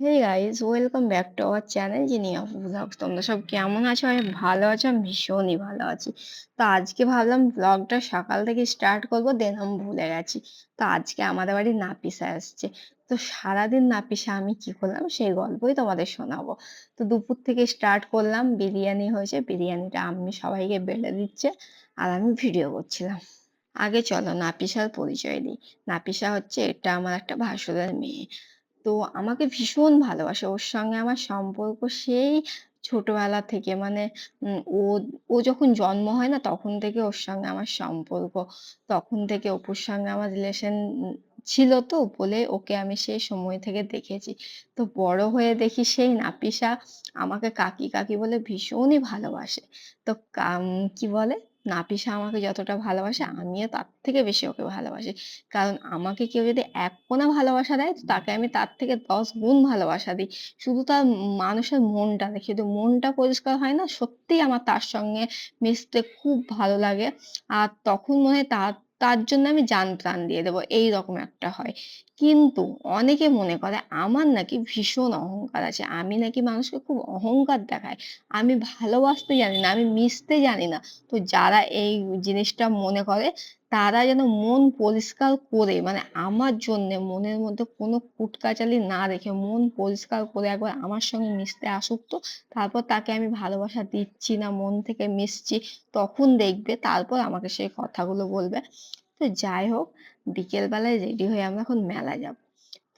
Hey guys welcome back to our channel Jinia blogs তোমরা সব কেমন আছো? আমি ভালো আছো, আমি ভীষণই ভালো আছি। তো আজকে ভাবলাম ব্লগটা সকাল থেকে স্টার্ট করব দেন আমি ভুলে গেছি। তো আজকে আমাদের বাড়ি নাপিসা আসছে তো সারাদিন নাপিসা আমি কি করলাম, সেই গল্পই তোমাদের শোনাবো। তো দুপুর থেকে স্টার্ট করলাম, বিরিয়ানি হয়েছে, বিরিয়ানিটা আমি সবাইকে বেড়ে দিচ্ছে, আর আমি ভিডিও করছিলাম। আগে চলো নাপিসার পরিচয় দিই। নাপিসা হচ্ছে, এটা আমার একটা ভাসুরের মেয়ে। তো আমাকে ভীষণ ভালোবাসে। ওর সঙ্গে আমার সম্পর্ক সেই ছোটবেলা থেকে মানে ও ও যখন জন্ম হয় না তখন থেকে ওর সঙ্গে আমার সম্পর্ক। তখন থেকে অপুর সঙ্গে আমার রিলেশন ছিল তো বলে ওকে আমি সেই সময় থেকে দেখেছি। তো বড় হয়ে দেখি সেই নাপিসা আমাকে কাকি, কাকি বলে ভীষণই ভালোবাসে। তো কি বলে? নাপিসা আমাকে যতটা ভালোবাসে আমিও তার থেকে বেশি ওকে ভালোবাসি। কারণ আমাকে কেউ যদি এক কোণা ভালোবাসা দেয়, তাকে আমি তার থেকে ১০ গুণ ভালোবাসা দিই। শুধু তার মানুষের মনটা দেখি। যদি মনটা পরিষ্কার হয় না, সত্যি আমার তার সঙ্গে মিশতে খুব ভালো লাগে। আর তখন মনে হয় তার তার জন্য আমি জান-প্রাণ দিয়ে দেবো এইরকম একটা হয়। কিন্তু অনেকে মনে করে আমার নাকি ভীষণ অহংকার আছে। আমি নাকি মানুষকে খুব অহংকার দেখাই। আমি ভালোবাসতে জানি না, আমি মিশতে জানি না। তো যারা এই জিনিসটা মনে করে তারা যেন মন পরিষ্কার করে মানে আমার জন্য মনের মধ্যে কোনো কুটকাচালি না রেখে মন পরিষ্কার করে একবার আমার সঙ্গে মিশতে আসুক তো। তারপর তাকে আমি ভালোবাসা দিচ্ছি না, মন থেকে মিশছি, তখন দেখবে তারপর আমাকে সেই কথাগুলো বলবে। তো যাই হোক, বিকেলবেলায় রেডি হয়ে আমরা এখন মেলা যাব।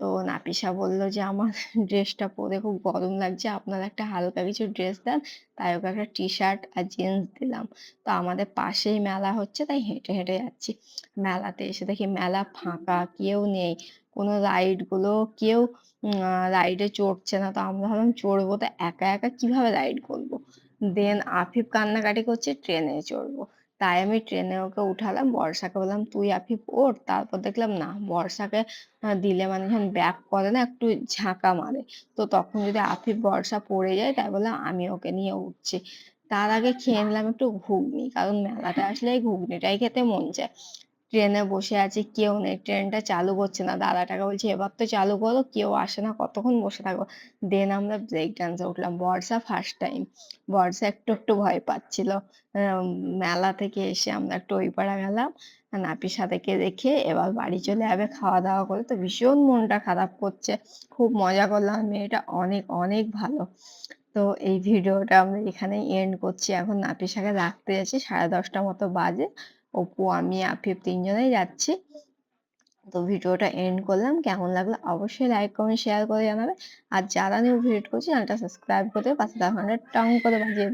তো নাপিসা বলল যে, "আমার ড্রেসটা পরে খুব গরম লাগছে। আপনারা একটা হালকা কিছু ড্রেস দেন।" তাই ওকে একটা টি-শার্ট আর জিন্স দিলাম। তো আমাদের পাশেই মেলা হচ্ছে তাই হেঁটে, হেঁটে যাচ্ছি। মেলাতে এসে দেখি মেলা ফাঁকা, কেউ নেই। কোনো রাইডগুলো কেউ রাইডে চড়ছে না। তো আমরা ভাবলাম চড়বো তো একা, একা কীভাবে রাইড করব দেন আফিফ কান্নাকাটি করছে ট্রেনে চড়বো। তাই আমি ট্রেনে ওকে উঠালাম। বর্ষাকে বললাম, "তুই আপি পড় তারপর দেখলাম না, বর্ষাকে দিলে মানে যখন ব্যাক করে না একটু ঝাঁকা মারে। তো তখন যদি আফিফ, বর্ষা পড়ে যায় তাই বললাম আমি ওকে নিয়ে উঠছি। তার আগে খেয়ে নিলাম একটু ঘুগনি। কারণ মেলাতে আসলে এই ঘুগনিটাই খেতে মন চায়। ট্রেনে বসে আছি, কেউ নেই। ট্রেনটা চালু করছে না। দাদাটাকে বলছি, "এবার তো চালু করো।" কেউ আসে না। কতক্ষণ বসে থাকব? দেন আমরা ব্রেক ডান্সে উঠলাম। বর্ষা ফার্স্ট টাইম। বর্ষা একটু, একটু ভয় পাচ্ছিল। মেলা থেকে এসে আমরা একটু ওই পাড়া গেলাম। নাপিসাদেরকে রেখে এবার বাড়ি চলে যাবে খাওয়া-দাওয়া করে। তো ভীষণ মনটা খারাপ করছে। খুব মজা করলাম। মেয়েটা অনেক, অনেক ভালো। তো এই ভিডিওটা আমরা এখানেই এন্ড করছি। এখন নাপিসাকে রাখতে যাচ্ছি। 10:30 মতো বাজে। অপু, আমি, আফিফ ৩ জনেই যাচ্ছি। তো ভিডিওটা এন্ড করলাম। কেমন লাগল অবশ্যই লাইক, কমেন্ট, শেয়ার করে জানাবে। আর যারা নিউ ভিজিট করছি চ্যানেলটা সাবস্ক্রাইব করে পাশে ঘণ্টা টং করে বাজিয়ে